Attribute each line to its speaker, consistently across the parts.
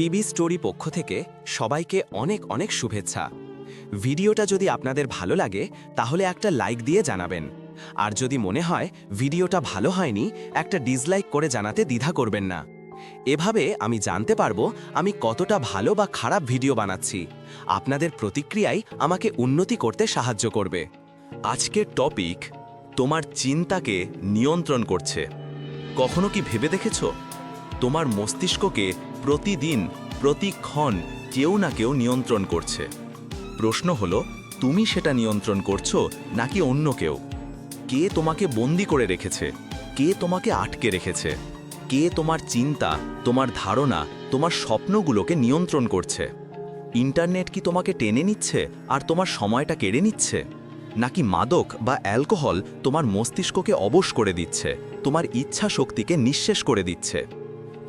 Speaker 1: PB story পক্ষ থেকে সবাইকে অনেক অনেক শুভেচ্ছা। ভিডিওটা যদি আপনাদের ভালো লাগে, তাহলে একটা লাইক দিয়ে জানাবেন। আর যদি মনে হয় ভিডিওটা ভালো হয়নি, একটা ডিসলাইক করে জানাতে দ্বিধা করবেন না। এভাবে আমি জানতে পারব আমি কতটা ভালো বা খারাপ ভিডিও বানাচ্ছি। আপনাদের প্রতিক্রিয়াই আমাকে উন্নতি করতে সাহায্য করবে।
Speaker 2: আজকের টপিক, তোমার চিন্তাকে নিয়ন্ত্রণ করছে। কখনো কি ভেবে দেখেছ? তোমার মস্তিষ্ককে প্রতিদিন, প্রতিক্ষণ কেউ না কেউ নিয়ন্ত্রণ করছে। প্রশ্ন হলো, তুমি সেটা নিয়ন্ত্রণ করছ নাকি অন্য কেউ? কে তোমাকে বন্দি করে রেখেছে? কে তোমাকে আটকে রেখেছে? কে তোমার চিন্তা, তোমার ধারণা, তোমার স্বপ্নগুলোকে নিয়ন্ত্রণ করছে? ইন্টারনেট কি তোমাকে টেনে নিচ্ছে আর তোমার সময়টা কেড়ে নিচ্ছে? নাকি মাদক বা অ্যালকোহল তোমার মস্তিষ্ককে অবশ করে দিচ্ছে, তোমার ইচ্ছা শক্তিকে নিঃশেষ করে দিচ্ছে?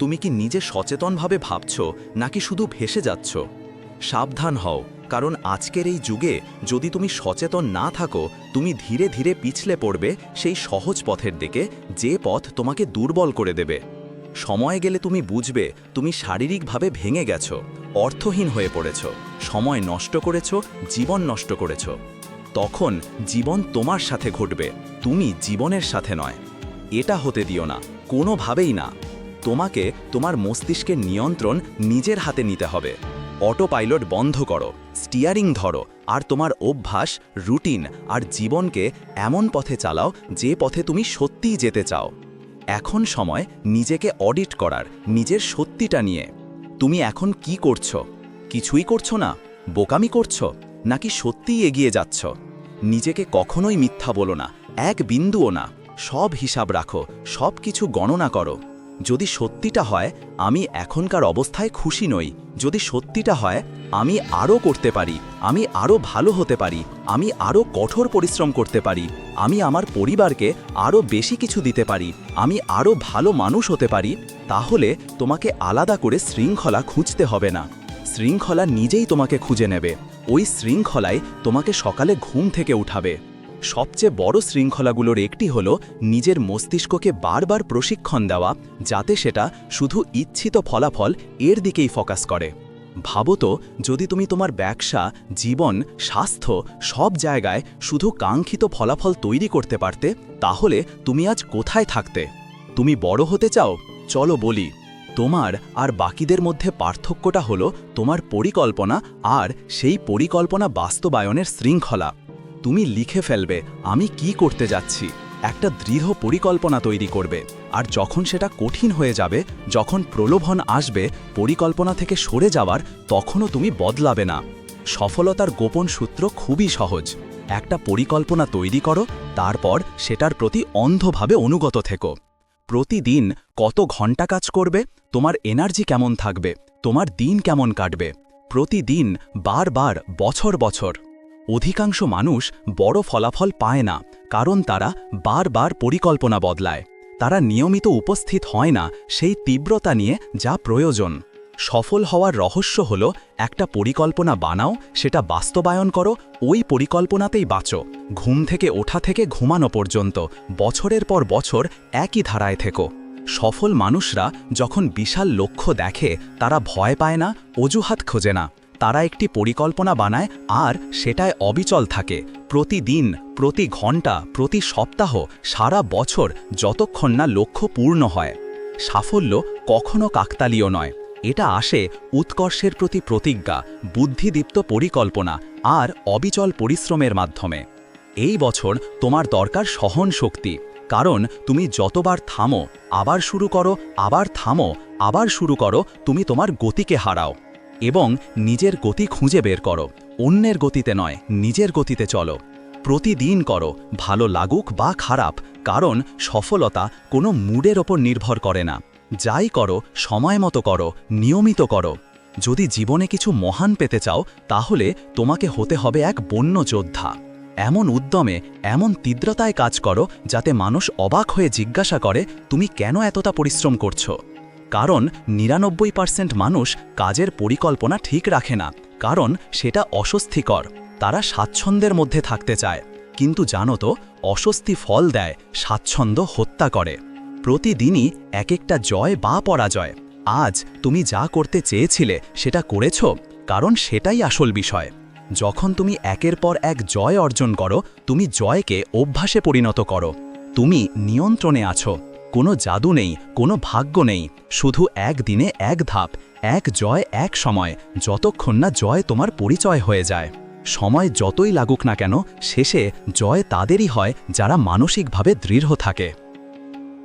Speaker 2: তুমি কি নিজে সচেতনভাবে ভাবছ, নাকি শুধু ভেসে যাচ্ছ? সাবধান হও, কারণ আজকের এই যুগে যদি তুমি সচেতন না থাকো, তুমি ধীরে ধীরে পিছলে পড়বে সেই সহজ পথের দিকে, যে পথ তোমাকে দুর্বল করে দেবে। সময় গেলে তুমি বুঝবে, তুমি শারীরিকভাবে ভেঙে গেছো, অর্থহীন হয়ে পড়েছ, সময় নষ্ট করেছ, জীবন নষ্ট করেছ। তখন জীবন তোমার সাথে ঘটবে, তুমি জীবনের সাথে নয়। এটা হতে দিও না, কোনোভাবেই না। তোমাকে তোমার মস্তিষ্কের নিয়ন্ত্রণ নিজের হাতে নিতে হবে। অটো পাইলট বন্ধ করো, স্টিয়ারিং ধরো, আর তোমার অভ্যাস, রুটিন আর জীবনকে এমন পথে চালাও যে পথে তুমি সত্যিই যেতে চাও। এখন সময় নিজেকে অডিট করার, নিজের সত্যিটা নিয়ে। তুমি এখন কি করছ? কিছুই করছ না? বোকামি করছ? নাকি সত্যিই এগিয়ে যাচ্ছ? নিজেকে কখনোই মিথ্যা বলো না, এক বিন্দুও না। সব হিসাব রাখো সব কিছু গণনা করো। যদি সত্যিটা হয়, আমি এখনকার অবস্থায় খুশি নই। যদি সত্যিটা হয়, আমি আরও করতে পারি, আমি আরও ভালো হতে পারি, আমি আরও কঠোর পরিশ্রম করতে পারি, আমি আমার পরিবারকে আরও বেশি কিছু দিতে পারি, আমি আরও ভালো মানুষ হতে পারি, তাহলে তোমাকে আলাদা করে শৃঙ্খলা খুঁজতে হবে না। শৃঙ্খলা নিজেই তোমাকে খুঁজে নেবে। ওই শৃঙ্খলাই তোমাকে সকালে ঘুম থেকে উঠাবে। সবচেয়ে বড় শৃঙ্খলাগুলোর একটি হল নিজের মস্তিষ্ককে বারবার প্রশিক্ষণ দেওয়া, যাতে সেটা শুধু ইচ্ছিত ফলাফল এর দিকেই ফোকাস করে। ভাবো তো, যদি তুমি তোমার ব্যবসা, জীবন, স্বাস্থ্য সব জায়গায় শুধু কাঙ্ক্ষিত ফলাফল তৈরি করতে পারতে, তাহলে তুমি আজ কোথায় থাকতে? তুমি বড় হতে চাও? চলো বলি। তোমার আর বাকিদের মধ্যে পার্থক্যটা হলো তোমার পরিকল্পনা আর সেই পরিকল্পনা বাস্তবায়নের শৃঙ্খলা। তুমি লিখে ফেলবে, আমি কি করতে যাচ্ছি। একটা দৃঢ় পরিকল্পনা তৈরি করবে। আর যখন সেটা কঠিন হয়ে যাবে, যখন প্রলোভন আসবে, পরিকল্পনা থেকে সরে যাওয়ার, তখনও তুমি বদলাবে না। সফলতার গোপন সূত্র খুবই সহজ। একটা পরিকল্পনা তৈরি করো, তারপর সেটার প্রতি অন্ধভাবে অনুগত থেকো। প্রতিদিন কত ঘণ্টা কাজ করবে, তোমার এনার্জি কেমন থাকবে, তোমার দিন কেমন কাটবে। প্রতিদিন বারবার, বছর বছর। অধিকাংশ মানুষ বড় ফলাফল পায় না, কারণ তারা বারবার পরিকল্পনা বদলায়। তারা নিয়মিত উপস্থিত হয় না সেই তীব্রতা নিয়ে যা প্রয়োজন। সফল হওয়ার রহস্য হল, একটা পরিকল্পনা বানাও, সেটা বাস্তবায়ন করো, ওই পরিকল্পনাতেই বাঁচো। ঘুম থেকে ওঠা থেকে ঘুমানো পর্যন্ত, বছরের পর বছর একই ধারায় থেকো। সফল মানুষরা যখন বিশাল লক্ষ্য দেখে, তারা ভয় পায় না, অজুহাত খোঁজে না। তারা একটি পরিকল্পনা বানায় আর সেটায় অবিচল থাকে। প্রতিদিন, প্রতি ঘণ্টা প্রতি সপ্তাহ, সারা বছর যতক্ষণ না লক্ষ্য পূর্ণ হয়। সাফল্য কখনো কাকতালীয় নয়। এটা আসে উৎকর্ষের প্রতি প্রতিজ্ঞা, বুদ্ধিদীপ্ত পরিকল্পনা আর অবিচল পরিশ্রমের মাধ্যমে। এই বছর তোমার দরকার সহন শক্তি। কারণ তুমি যতবার থামো, আবার শুরু করো, আবার থামো, আবার শুরু করো, তুমি তোমার গতিকে হারাও। এবং নিজের গতি খুঁজে বের করো। অন্যের গতিতে নয়, নিজের গতিতে চলো। প্রতিদিন করো, ভালো লাগুক বা খারাপ, কারণ সফলতা কোনো মুডের ওপর নির্ভর করে না। যাই করো, সময় মতো করো, নিয়মিত করো। যদি জীবনে কিছু মহান পেতে চাও, তাহলে তোমাকে হতে হবে এক বন্য যোদ্ধা। এমন উদ্যমে, এমন তীব্রতায় কাজ করো, যাতে মানুষ অবাক হয়ে জিজ্ঞাসা করে, তুমি কেন এতটা পরিশ্রম করছ? কারণ নিরানব্বই পার্সেন্ট মানুষ কাজের পরিকল্পনা ঠিক রাখে না, কারণ সেটা অস্বস্তিকর। তারা স্বাচ্ছন্দ্যের মধ্যে থাকতে চায়। কিন্তু জানো তো, অস্বস্তি ফল দেয়, স্বাচ্ছন্দ্য হত্যা করে। প্রতিদিনই এক একটা জয় বা পরাজয়।
Speaker 3: আজ তুমি যা করতে চেয়েছিলে সেটা করেছ, কারণ সেটাই আসল বিষয়। যখন তুমি একের পর এক জয় অর্জন করো, তুমি জয়কে অভ্যাসে পরিণত করো। তুমি নিয়ন্ত্রণে আছো। কোনো জাদু নেই, কোনো ভাগ্য নেই, শুধু একদিনে এক ধাপ, এক জয়, এক সময়, যতক্ষণ না জয় তোমার পরিচয় হয়ে যায়। সময় যতই লাগুক না কেন, শেষে জয় তাদেরই হয় যারা মানসিকভাবে দৃঢ় থাকে।